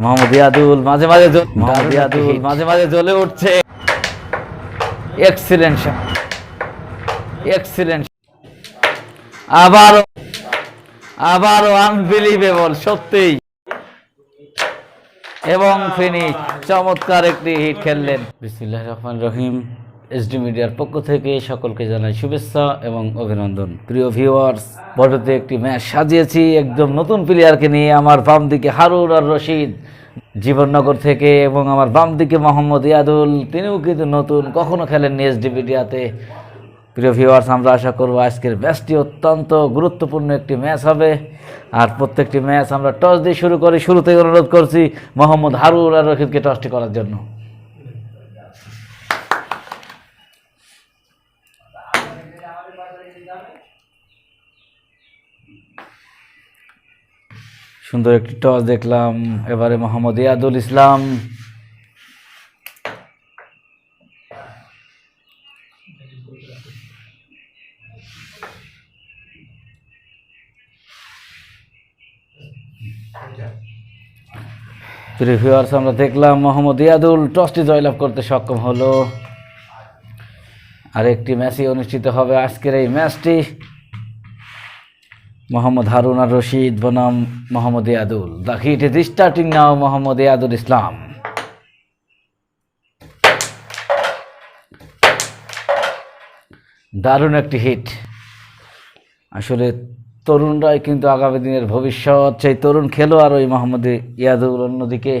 মোহাম্মদ ইয়াদুল মাঝে মাঝে জ্বল- মোহাম্মদ ইয়াদুল মাঝে মাঝে জ্বলে উঠছে। এক্সিলেন্ট এক্সিলেন্ট আবারও আবারও আনবিলিভেবল সত্যিই। এবং ফিনিশ চমৎকার একটি হিট খেললেন। বিসমিল্লাহ রহমান রহিম। এসডি মিডিয়ার পক্ষ থেকে সকলকে জানাই শুভেচ্ছা এবং অভিনন্দন। প্রিয় ভিউয়ার্স বড়তে একটি ম্যাচ সাজিয়েছি, একদম নতুন প্লেয়ারকে নিয়ে আমার বাম দিকে হারুন আর রশিদ। জীবননগর থেকে এবং আমার বাম দিকে মোহাম্মদ ইয়াদুল, তিনিও কিন্তু নতুন, কখনো খেলেননি এসডি মিডিয়াতে। প্রিয় ভিউয়ার্স আমরা আশা করব আজকের ম্যাচটি অত্যন্ত গুরুত্বপূর্ণ একটি ম্যাচ হবে। আর প্রত্যেকটি ম্যাচ আমরা টস দিয়ে শুরু করি। শুরুতেই অনুরোধ করছি মোহাম্মদ হারুন আর রশিদকে টসটি করার জন্য। সুন্দর একটি টস দেখলাম, এবারে মোহাম্মদ ইয়াদুল ইসলাম। আমরা দেখলাম মোহাম্মদ ইয়াদুল টসটি জয়লাভ করতে সক্ষম হলো। আর একটি ম্যাচই অনুষ্ঠিত হবে আজকের এই ম্যাচটি মোহাম্মদ হারুন আর রশিদ বনাম Mohammad Yadul. The hit is starting now Mohammad Yadul Islam. দারুণ একটি হিট আসলে তরুণরাই কিন্তু আগামী দিনের ভবিষ্যৎ, সেই তরুণ খেলোয়াড় ওই মোহাম্মদ ইয়াদুল অন্যদিকে।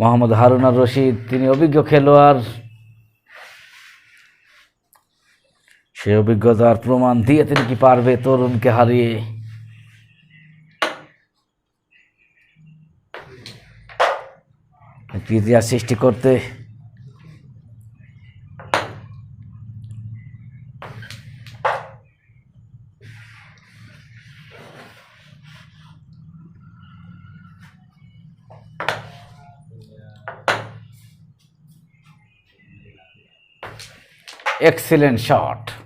মোহাম্মদ হারুন আর রশিদ, তিনি অভিজ্ঞ খেলোয়াড়। সে অভিজ্ঞতার প্রমাণ দিয়ে তিনি কি পারবে? তরুণকে হারিয়ে। ইতিহাস সৃষ্টি করতে। এক্সিলেন্ট শট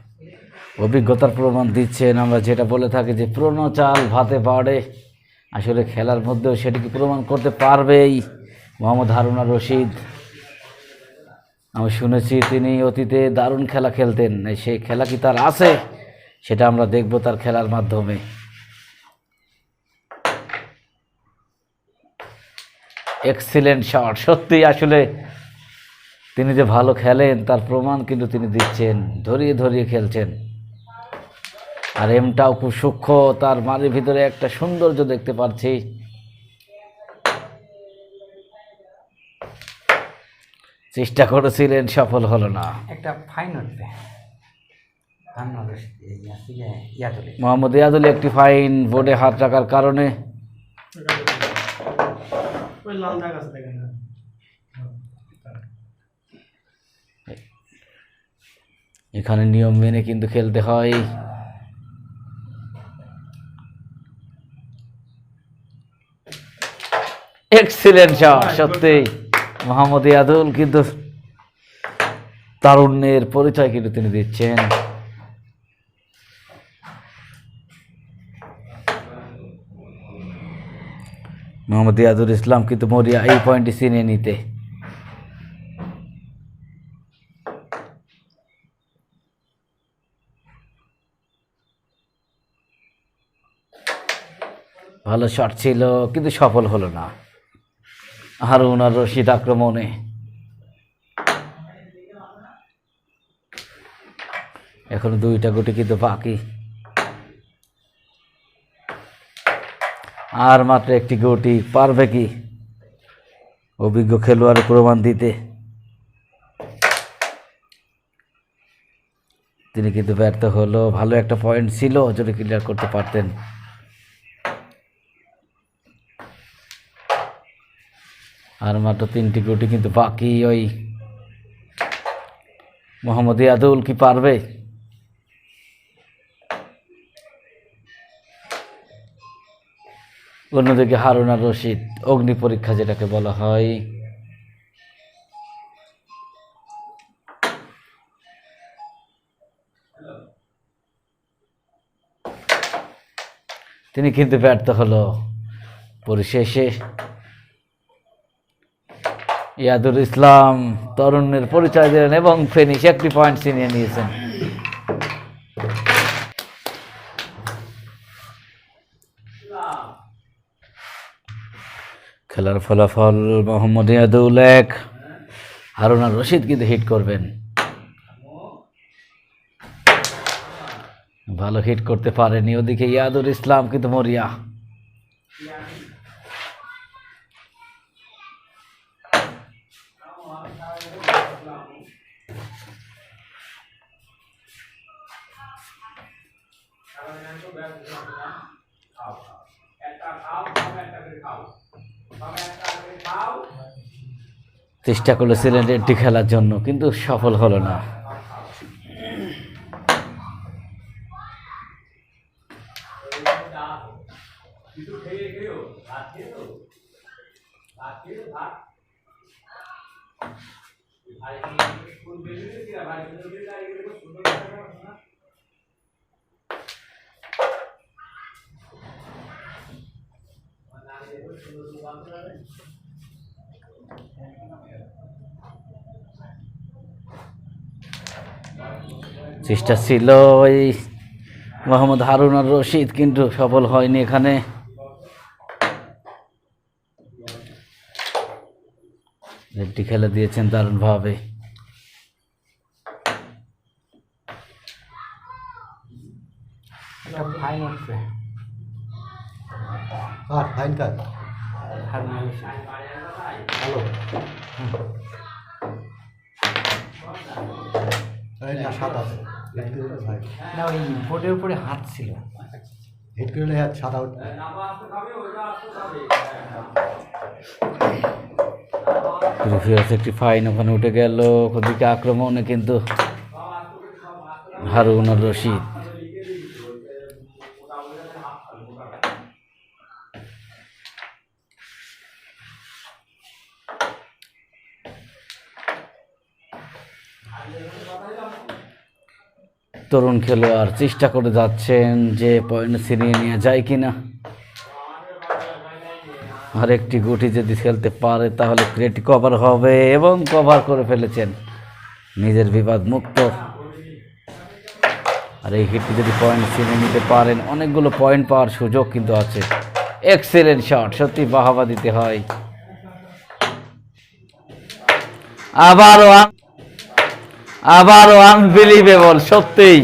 অভিজ্ঞতার প্রমাণ দিচ্ছেন আমরা যেটা বলে থাকি যে পুরনো চাল ভাতে পাড়ে আসলে খেলার মধ্যেও সেটিকে প্রমাণ করতে পারবেই মোহাম্মদ হারুনা রশিদ। আমি শুনেছি তিনি অতীতে দারুণ খেলা খেলতেন। সেই খেলা কি তার আছে? সেটা আমরা দেখব তার খেলার মাধ্যমে। এক্সিলেন্ট শট সত্যি আসলে তিনি যে ভালো খেলেন, তার প্রমাণ কিন্তু তিনি দিচ্ছেন, ধরিয়ে ধরিয়ে খেলছেন। আর এমটাও খুব সূক্ষ্ম তার মাঝের ভিতরে একটা সৌন্দর্য দেখতে পাচ্ছি। চেষ্টা করেছিলেন সফল হলো না। একটা ফাইন উঠবে মোহাম্মদ ইয়াদুল একটি ফাইন বোর্ডে হাত রাখার কারণে। এখানে নিয়ম মেনে কিন্তু খেলতে হয়। এক্সিলেন্ট শট সত্যি। মোহাম্মদ ইয়াদুল, কিন্তু তারুণ্যের পরিচয় কিন্তু তিনি দিচ্ছেন। মোহাম্মদ ইয়াদুল ইসলাম কিন্তু মরিয়া, এই পয়েন্টটি চিনে নিতে। ভালো শট ছিল, কিন্তু সফল হলো না। হারুন আর রশিদ আক্রমণে। এখন দুইটা গুটি কিন্তু বাকি। আর মাত্র একটি গুটি, পারবে কি? অভিজ্ঞ খেলোয়াড়ের প্রমাণ দিতে। তিনি কিন্তু ব্যর্থ হলো, ভালো একটা পয়েন্ট ছিল, যদি ক্লিয়ার করতে পারতেন। আর মাত্র তিনটি গুটি কিন্তু বাকি ওই মোহাম্মদ ইয়াদুল কি পারবে? অন্যদিকে হারুন রশিদ, অগ্নি পরীক্ষা যেটাকে বলা হয়। তিনি কিন্তু ব্যর্থ হলো। পরিশেষে ইয়াদুল ইসলাম তরুণের পরিচয় দিলেন এবং ফেনিশ একটি পয়েন্ট ছিনিয়ে নিয়েছেন। খেলার ফলাফল মোহাম্মদ ইয়াদুল এক, হারুনা রশিদ কিন্তু হিট করবেন। ভালো হিট করতে পারেনি, ওদিকে ইয়াদুল ইসলাম কিন্তু মরিয়া। চেষ্টা করেছিলেন এটি খেলার জন্য কিন্তু সফল হলো না। চেষ্টা ছিল ওই মোহাম্মদ হারুন আর রশিদ কিন্তু সফল হয়নি এখানে। একটি খেলা দিয়েছেন দারুণভাবে সাত আছে। না ওই বোর্ডের উপরে হাত ছিল। হেড করলে হাত। আউট একটি ফাইন ওখানে উঠে গেল। ওদিকে আক্রমণে কিন্তু হারুন রশিদ। তরুণ খেলোয়াড় চেষ্টা করে যাচ্ছেন যে পয়েন্ট ছিনিয়ে নিয়ে যায় কিনা। আর একটি গুটি যদি খেলতে পারে, তাহলে ক্রেট কভার হবে এবং কভার করে ফেলেছেন। নিজের বিবাদ মুক্ত। আর এই হিটটি যদি পয়েন্ট ছিনে নিতে পারেন, অনেকগুলো পয়েন্ট পাওয়ার সুযোগ কিন্তু আছে। এক্সেলেন্ট শট সত্যি বাহাবা দিতে হয়। আবারও আবারও আনবিলিভেবল সত্যিই।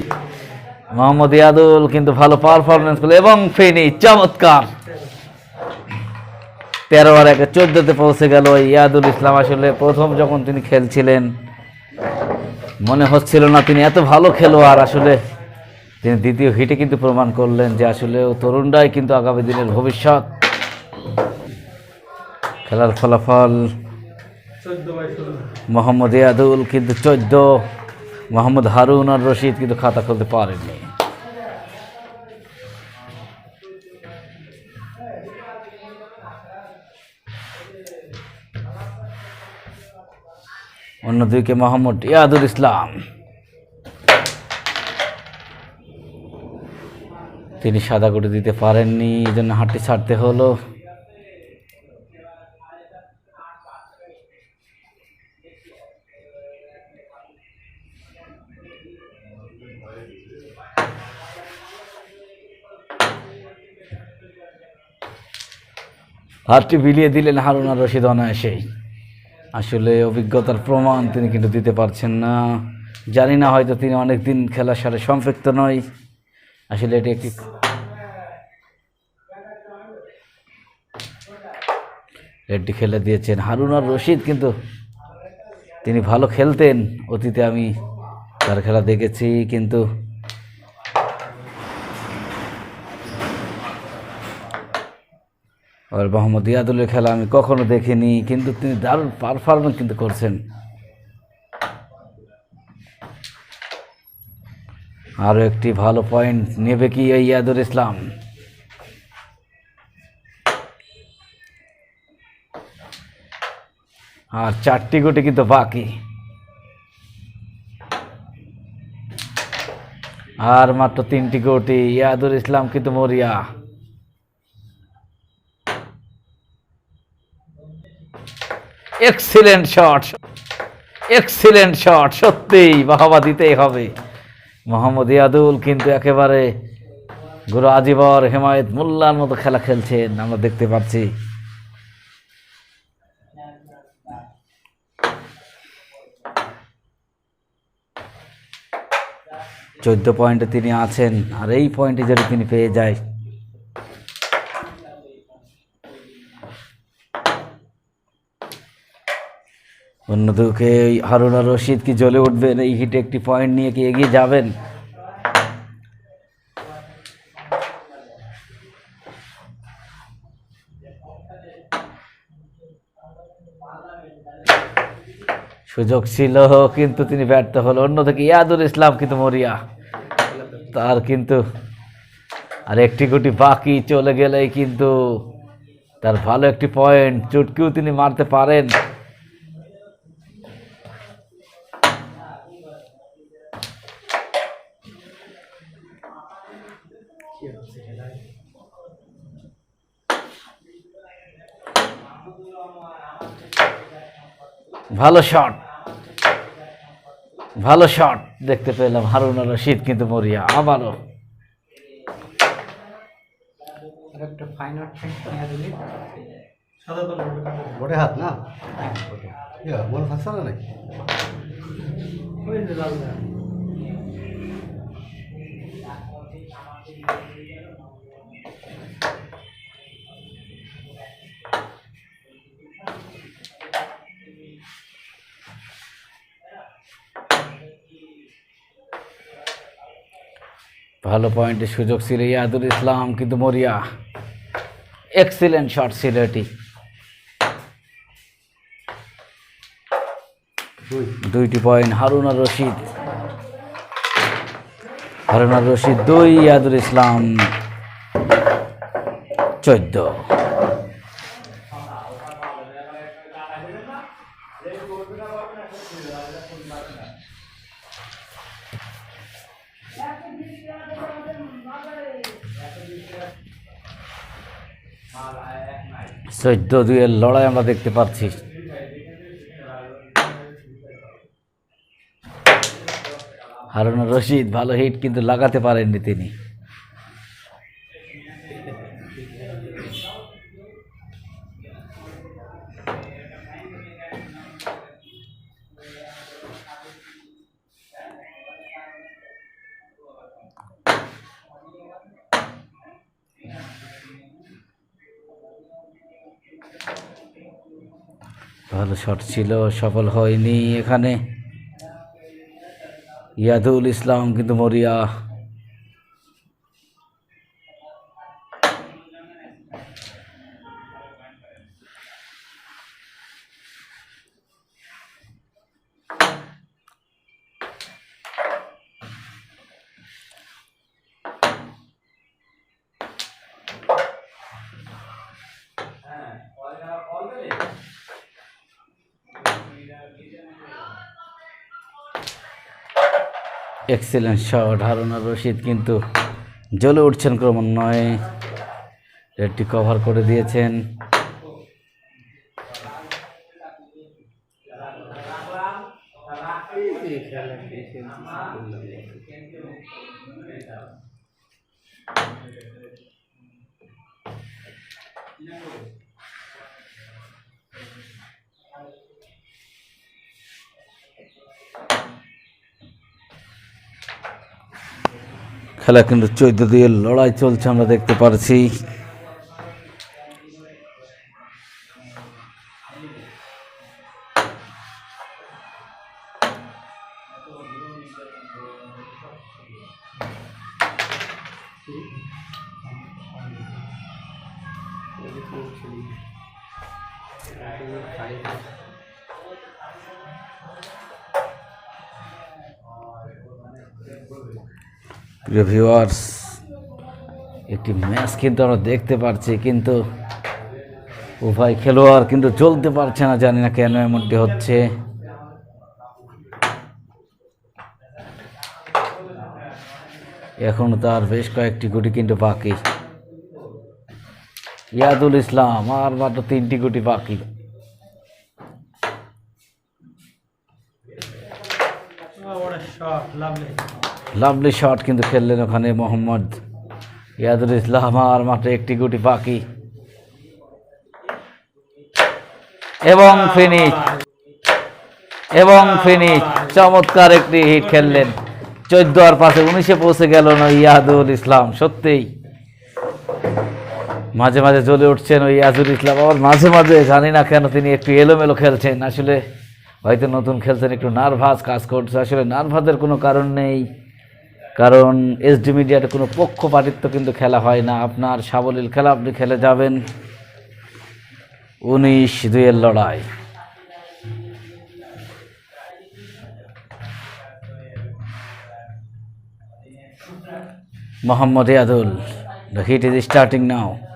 মোহাম্মদ ইয়াদুল কিন্তু ভালো পারফরমেন্স করল, এবং ফেনি, চমৎকার। তেরো আর একে চোদ্দতে পৌঁছে গেল ইয়াদুল ইসলাম। আসলে প্রথম যখন তিনি খেলছিলেন, মনে হচ্ছিল না তিনি এত ভালো খেলোয়াড়। আসলে তিনি দ্বিতীয় হিটে কিন্তু প্রমাণ করলেন যে আসলে তরুণরাই কিন্তু আগামী দিনের ভবিষ্যৎ। খেলার ফলাফল মোহাম্মদ ইয়াদুল কিন্তু চোদ্দ, মোহাম্মদ হারুন আর রশিদ কিন্তু খাতা খুলতে পারেননি। অন্যদিকে মোহাম্মদ ইয়াদুল ইসলাম। তিনি সাদা করে দিতে পারেননি এই জন্য হাঁটি ছাড়তে হলো। হাতটি বিলিয়ে দিলেন হারুনা রশিদ অনায়াসেই। আসলে অভিজ্ঞতার প্রমাণ তিনি কিন্তু দিতে পারছেন না। জানি না হয়তো তিনি অনেক দিন খেলার সাথে সম্পৃক্ত নয় আসলে এটি একটি রেডটি খেলে দিয়েছেন হারুন আর রশিদ, কিন্তু তিনি ভালো খেলতেন। অতীতে আমি তার খেলা দেখেছি, কিন্তু আর মোহাম্মদ ইয়াদুলের খেলা আমি কখনো দেখিনি, কিন্তু তিনি দারুণ পারফরমেন্স কিন্তু করছেন। আরও একটি ভালো পয়েন্ট নেবে কি ইয়াদুল ইসলাম? আর চারটি গুটি কিন্তু বাকি। আর মাত্র তিনটি গুটি, ইয়াদুল ইসলাম কিন্তু মরিয়া। এক্সিলেন্ট শট এক্সিলেন্ট শট সত্যিই বাহবা দিতেই হবে। মোহাম্মদ ইয়াদুল কিন্তু একেবারে গুরু আজিবর হেমায়ত মোল্লার মতো খেলা খেলছেন, আমরা দেখতে পাচ্ছি। চোদ্দ পয়েন্টে তিনি আছেন, আর এই পয়েন্টে যদি তিনি পেয়ে যায় অন্যদিকে হারুনা রশিদ কি জ্বলে উঠবেন এই হিটে একটি পয়েন্ট নিয়ে কি এগিয়ে যাবেন? সুযোগ ছিল, কিন্তু তিনি ব্যর্থ হলো। অন্যদিকে ইয়াদুল ইসলাম কিন্তু মরিয়া। তার কিন্তু আর একটি গুটি বাকি চলে গেলেই কিন্তু তার ভালো একটি পয়েন্ট চুটকিও তিনি মারতে পারেন। ভালো শট ভালো শট দেখতে পেলাম হারুন রশিদ কিন্তু মরিয়া আবারও। হাত না? মনে নাকি? ভালো পয়েন্টের সুযোগ ছিল ইয়াদুল ইসলাম, কিন্তু মরিয়া এক্সিলেন্ট শট ছিল এটি। দুই দুইটি পয়েন্ট হারুনা রশিদ। হারুনা রশিদ দুই, ইয়াদুল ইসলাম চোদ্দ। চোদ্দ দুইয়ের লড়াই আমরা দেখতে পাচ্ছি। হারুন রশিদ ভালো হিট কিন্তু লাগাতে পারেননি তিনি। ভালো শট ছিল সফল হয়নি এখানে। ইয়াদুল ইসলাম কিন্তু মরিয়া। এক্সিলেন্ট শট হারুনা রশিদ কিন্তু জ্বলে উঠছেন ক্রমান্বয়ে। রেডটি কভার করে দিয়েছেন। খেলা কিন্তু চৈদ্দ দিয়ে লড়াই চলছে আমরা দেখতে পারছি। প্রিয় ভিউয়ার্স একটি ম্যাচ কিন্তু আমরা দেখতে পারছি, কিন্তু উভয় খেলোয়াড় কিন্তু চলতে পারছে না, জানি না কেন এমনটি হচ্ছে। এখনও তার বেশ কয়েকটি গুটি কিন্তু বাকি। ইয়াদুল ইসলাম, আর মাত্র তিনটি গুটি বাকি শট লাভলি শট কিন্তু খেললেন ওখানে মোহাম্মদ ইয়াদুল ইসলাম আর মাত্র একটি গুটি বাকি। এবং ফিনিশ এবং ফিনিশ চমৎকার একটি হিট খেললেন। চোদ্দ আর পাশে উনিশে পৌঁছে গেল না ইয়াদুল ইসলাম, সত্যিই। মাঝে মাঝে জ্বলে উঠছেন ওই ইয়াজুল ইসলাম, আবার মাঝে মাঝে জানি না কেন তিনি একটু এলোমেলো খেলছেন। আসলে হয়তো নতুন খেলছেন, একটু নার্ভাস কাজ করছে। আসলে নার্ভাসের কোনো কারণ নেই। কারণ এসডি মিডিয়াতে কোনো পক্ষপাতিত্ব কিন্তু খেলা হয় না। আপনার সাবলীল খেলা আপনি খেলে যাবেন। উনিশ দুইয়ের লড়াই। Mohammad Yadul The heat is starting now.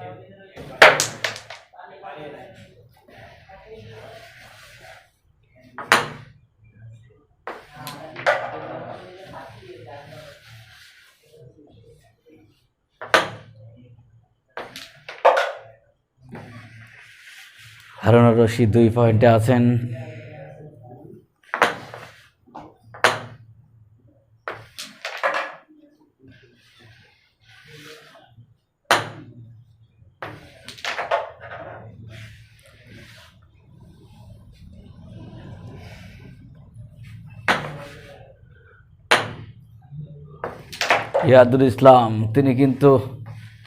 Rashid দুই পয়েন্টে আছেন। ইয়াদুল ইসলাম তিনি কিন্তু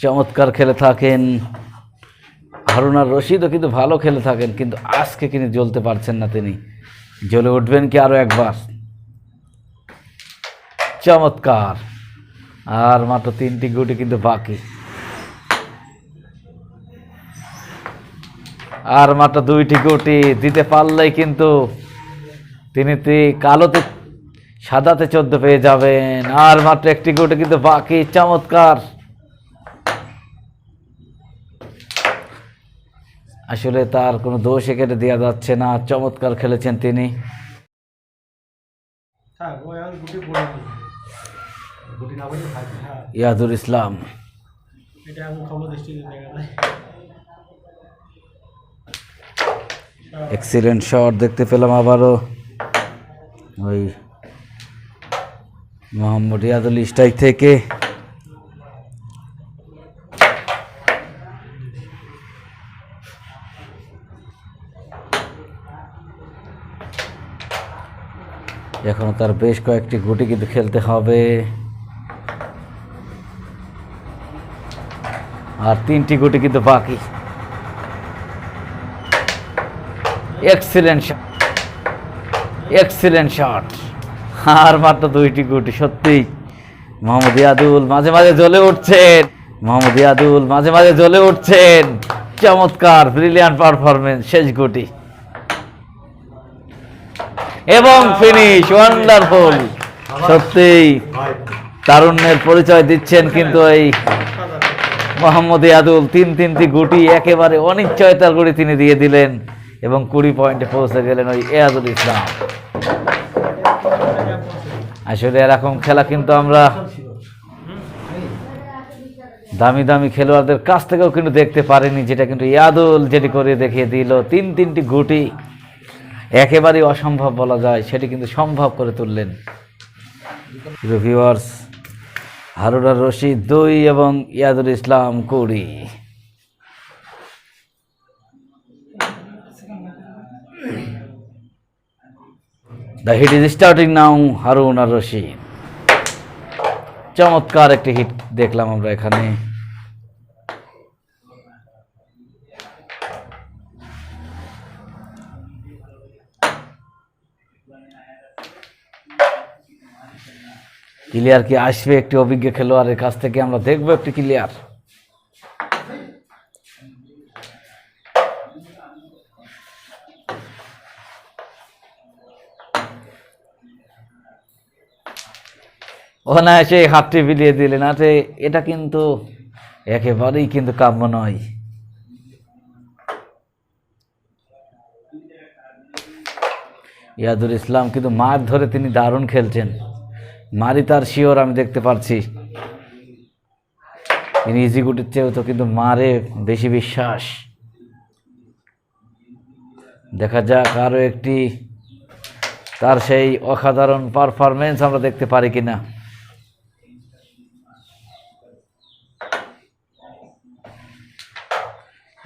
চমৎকার খেলে থাকেন। হারুনার রশিদও কিন্তু ভালো খেলে থাকেন, কিন্তু আজকে কিন্তু জ্বলতে পারছেন না তিনি। জ্বলে উঠবেন কি আরও একবার? চমৎকার। আর মাত্র তিনটি গুটি কিন্তু বাকি। আর মাত্র দুইটি গুটি দিতে পারলেই কিন্তু তিনি কালোতে, সাদাতে চোদ্দ পেয়ে যাবেন। আর মাত্র একটি গুটি কিন্তু বাকি। চমৎকার। আসলে তার কোনো দোষ এখানে দেওয়া যাচ্ছে না। চমৎকার খেলেছেন তিনি। ইয়াদুল ইসলাম। এক্সিলেন্ট শট দেখতে পেলাম আবারও। ওই মোহাম্মদ ইয়াদুল স্ট্রাইক থেকে। এখনও তার বেশ কয়েকটি গুটি কিন্তু খেলতে হবে। আর তিনটি গুটি কিন্তু বাকি। এক্সিলেন্ট শট এক্সিলেন্ট শট আর মাত্র দুইটি গুটি, সত্যি। মোহাম্মদ ইয়াদুল মাঝে মাঝে জ্বলে উঠছেন। মোহাম্মদ ইয়াদুল মাঝে মাঝে জ্বলে উঠছেন। চমৎকার ব্রিলিয়ান্ট পারফরমেন্স শেষ গুটি। এবং ফিনিশ ওয়ান্ডারফুল সত্যি তারুণ্যের পরিচয় দিচ্ছেন কিন্তু এই মোহাম্মদ ইয়াদুল, তিন তিনটি গুটি একেবারে অনিশ্চয়তার গুটি তিনি দিয়ে দিলেন এবং কুড়ি পয়েন্টে পৌঁছে গেলেন ওই এয়াদুল ইসলাম। আসলে এরকম খেলা কিন্তু আমরা দামি দামি খেলোয়াড়দের কাছ থেকেও কিন্তু দেখতে পারিনি, যেটা কিন্তু ইয়াদুল যেটি করে দেখিয়ে দিল। তিন তিনটি গুটি একেবারেই অসম্ভব বলা যায়, সেটি কিন্তু সম্ভব করে তুললেন। ভিউয়ার্স হারুনার রশিদ দুই এবং ইয়াদুল ইসলাম কুড়ি। The hit is starting now Harun ar Rashid. চমৎকার একটি হিট দেখলাম আমরা এখানে। ক্লিয়ার কি আসবে একটি অভিজ্ঞ খেলোয়াড়ের কাছ থেকে? আমরা দেখব একটি ক্লিয়ার। ওখানে অনায়াসে হাতটি বিলিয়ে দিলেন। আরে, এটা কিন্তু একেবারেই কিন্তু কাম্য নয়। ইয়াদুল ইসলাম কিন্তু মার ধরে তিনি দারুণ খেলছেন। মারি তার শিওর, আমি দেখতে পারছি। তিনি ইজি গুটির চেয়েও তো কিন্তু মারে বেশি বিশ্বাস। দেখা যাক আরও একটি, তার সেই অসাধারণ পারফরমেন্স আমরা দেখতে পারি কিনা।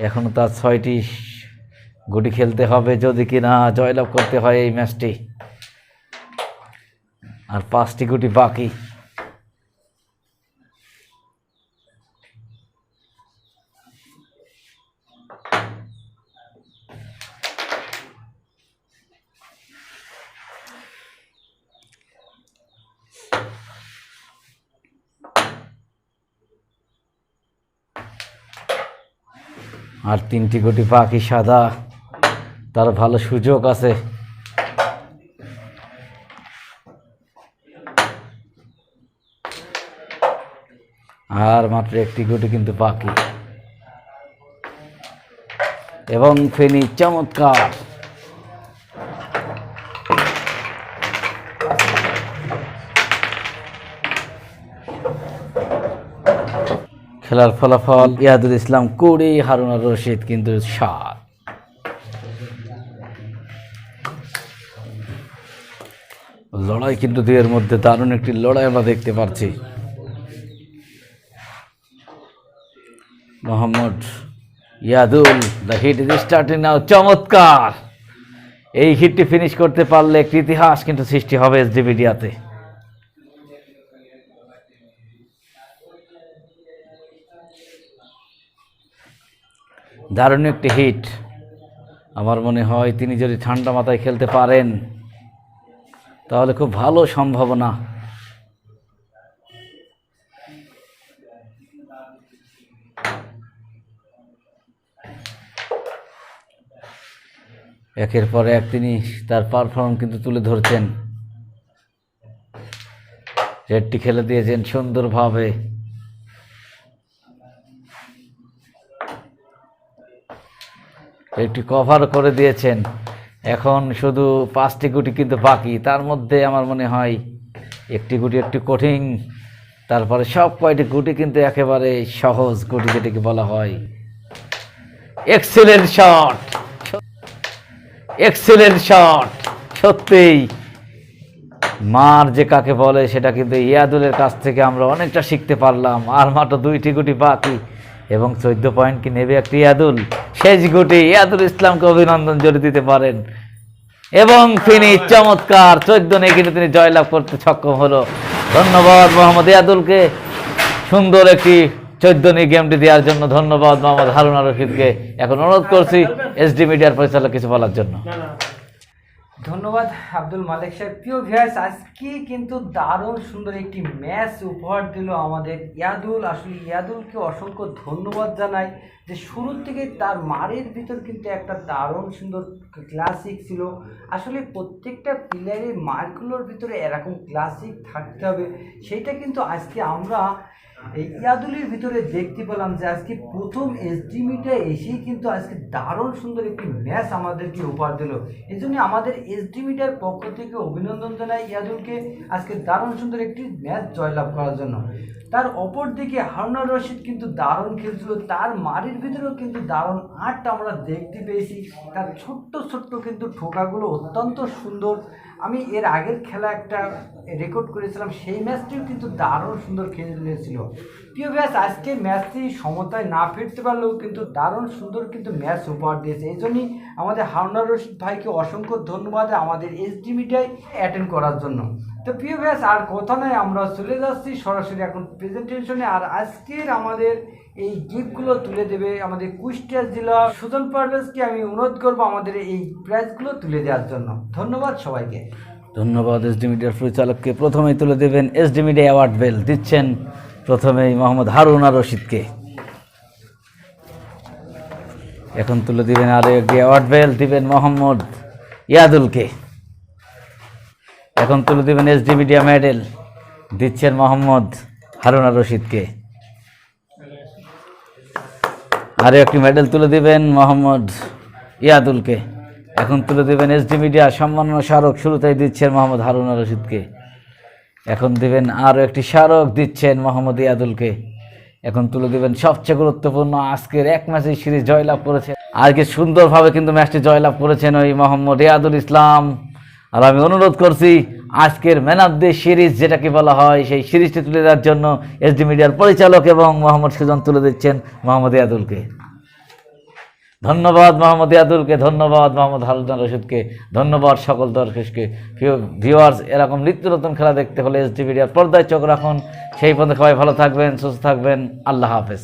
এখনও তার ছয়টি গুটি খেলতে হবে, যদি কিনা জয়লাভ করতে হয় এই ম্যাচটি। আর পাঁচটি গুটি বাকি। আর তিনটি গুটি পাখি সাদা। তার ভালো সুযোগ আছে। আর মাত্র একটি গুটি কিন্তু বাকি। এবং ফেনি চমৎকার। খেলার ফলাফল, ইয়াদুল ইসলাম, কুড়ি, হারুন আর রশিদ কিন্তু সাত। লড়াই কিন্তু দুইয়ের মধ্যে দারুণ একটি লড়াই আমরা দেখতে পাচ্ছি Mohammad Yadul the hit is starting now চমৎকার। এই হিটটি ফিনিশ করতে পারলে একটি ইতিহাস কিন্তু সৃষ্টি হবে এসডি মিডিয়াতে দারুণ একটি হিট আমার মনে হয় তিনি যদি ঠান্ডা মাথায় খেলতে পারেন, তাহলে খুব ভালো সম্ভাবনা। একের পর এক তিনি তার পারফর্ম কিন্তু তুলে ধরছেন। রেডটি খেলে দিয়েছেন সুন্দরভাবে একটি কভার করে দিয়েছেন। এখন শুধু পাঁচটি গুটি কিন্তু বাকি। তার মধ্যে আমার মনে হয় একটি গুটি একটু কঠিন, তারপরে সব কয়টি গুটি কিন্তু একেবারে সহজ গুটি যেটিকে বলা হয়। এক্সেলেন্ট শট এক্সেলেন্ট শট সত্যিই। মার যে কাকে বলে, সেটা কিন্তু ইয়াদুলের কাছ থেকে আমরা অনেকটা শিখতে পারলাম। আর মাত্র দুইটি গুটি বাকি এবং চোদ্দ পয়েন্ট কি নেবে একটি ইয়াদুল? শেষ গুটি ইয়াদুল ইসলামকে অভিনন্দন জড়িয়ে দিতে পারেন। এবং তিনি চমৎকার, চোদ্দ নিয়ে কিন্তু তিনি জয়লাভ করতে সক্ষম হলো। ধন্যবাদ মোহাম্মদ ইয়াদুলকে। সুন্দর একটি চোদ্দ নিয়ে গেমটি দেওয়ার জন্য ধন্যবাদ মোহাম্মদ হারুনা রশিদকে এখন অনুরোধ করছি এসডি মিডিয়ার পরিচালক কিছু বলার জন্য। ধন্যবাদ আব্দুল মালিক সাহেব। প্রিয় ভিউয়ার্স, আজকে কিন্তু দারুণ সুন্দর একটি ম্যাচ উপহার দিল আমাদের ইয়াদুল। আসলে ইয়াদুলকে অসংখ্য ধন্যবাদ জানাই যে শুরুর থেকে তার মারের ভিতর কিন্তু একটা দারুণ সুন্দর ক্লাসিক ছিল। আসলে প্রত্যেকটা প্লেয়ারের মারগুলোর ভিতরে এরকম ক্লাসিক থাকতে হবে। সেটা কিন্তু আজকে আমরা এই ইয়াদুলের ভিতরে দেখতে পেলাম যে আজকে প্রথম এসডিমিটা এসেই কিন্তু আজকে দারুণ সুন্দর একটি ম্যাচ আমাদেরকে উপহার দিল। এই জন্য আমাদের এসডিমিটার পক্ষ থেকে অভিনন্দন জানাই ইয়াদুলকে আজকে দারুণ সুন্দর একটি ম্যাচ জয়লাভ করার জন্য। তার অপর দিকে হারুনা রশিদ কিন্তু দারুণ খেলছিল। তার মারির ভিতরেও কিন্তু দারুণ আর্ট আমরা দেখতে পেয়েছি। তার ছোট্ট ছোট্ট কিন্তু ঠোকাগুলো অত্যন্ত সুন্দর। আমি এর আগের খেলা একটা রেকর্ড করেছিলাম, সেই ম্যাচটিও কিন্তু দারুণ সুন্দর খেলেছিল প্রিয় ব্যাস আজকে ম্যাচটি সমতায় না ফিরতে পারলেও কিন্তু দারুণ সুন্দর কিন্তু ম্যাচ উপহার দিয়েছে। এই জন্যই আমাদের হারুনা রশিদ ভাইকে অসংখ্য ধন্যবাদ আমাদের এইচডি মিডিয়ায় অ্যাটেন্ড করার জন্য। তো প্রিয় ব্যাস আর কথা নয় আমরা চলে যাচ্ছি সরাসরি এখন প্রেজেন্টেশনে আর আজকের আমাদের এই গিফটগুলো তুলে দেবে আমাদের কুষ্টিয়া জেলা সুজন পারভেজকে আমি অনুরোধ করব আমাদের এই প্রাইজগুলো তুলে দেওয়ার জন্য। ধন্যবাদ সবাইকে। ধন্যবাদ এসডি মিডিয়ার পরিচালককে। প্রথমেই তুলে দেবেন এসডি মিডিয়া অ্যাওয়ার্ড বেল দিচ্ছেন প্রথমেই মোহাম্মদ হারুনা রশিদকে। এখন তুলে দিবেন একটি অ্যাওয়ার্ড বেল দিবেন মোহাম্মদ ইয়াদুলকে। এখন তুলে দিবেন এসডি মিডিয়া মেডেল দিচ্ছেন মোহাম্মদ হারুনা রশিদকে। আরও একটি মেডেল তুলে দিবেন মোহাম্মদ ইয়াদুলকে। এখন তুলে দেবেন এসডি মিডিয়া সম্মাননা স্মারক, শুরুতেই দিচ্ছেন মোহাম্মদ হারুনা রশিদকে। এখন দিবেন আরও একটি স্মারক, দিচ্ছেন মোহাম্মদ ইয়াদুলকে। এখন তুলে দেবেন সবচেয়ে গুরুত্বপূর্ণ আজকের এক ম্যাচে সিরিজ জয়লাভ করেছে। আজকে সুন্দরভাবে কিন্তু ম্যাচটি জয়লাভ করেছেন ওই মোহাম্মদ ইয়াদুল ইসলাম। আর আমি অনুরোধ করছি, আজকের ম্যান অফ দ্য সিরিজ যেটাকে বলা হয়, সেই সিরিজটি তুলে দেওয়ার জন্য এসডি মিডিয়ার পরিচালক এবং মোহাম্মদ সুজন তুলে দিচ্ছেন মোহাম্মদ ইয়াদুলকে। ধন্যবাদ মোহাম্মদ ইয়াদুলকে, ধন্যবাদ মোহাম্মদ হারুন রশিদকে, ধন্যবাদ সকল দর্শককে। ভিউয়ার্স এরকম নিত্য নতুন খেলা দেখতে হলে এসডি মিডিয়ার পর্দায় চোখ রাখুন। সেই পর্যন্ত সবাই ভালো থাকবেন, সুস্থ থাকবেন। আল্লাহ হাফেজ।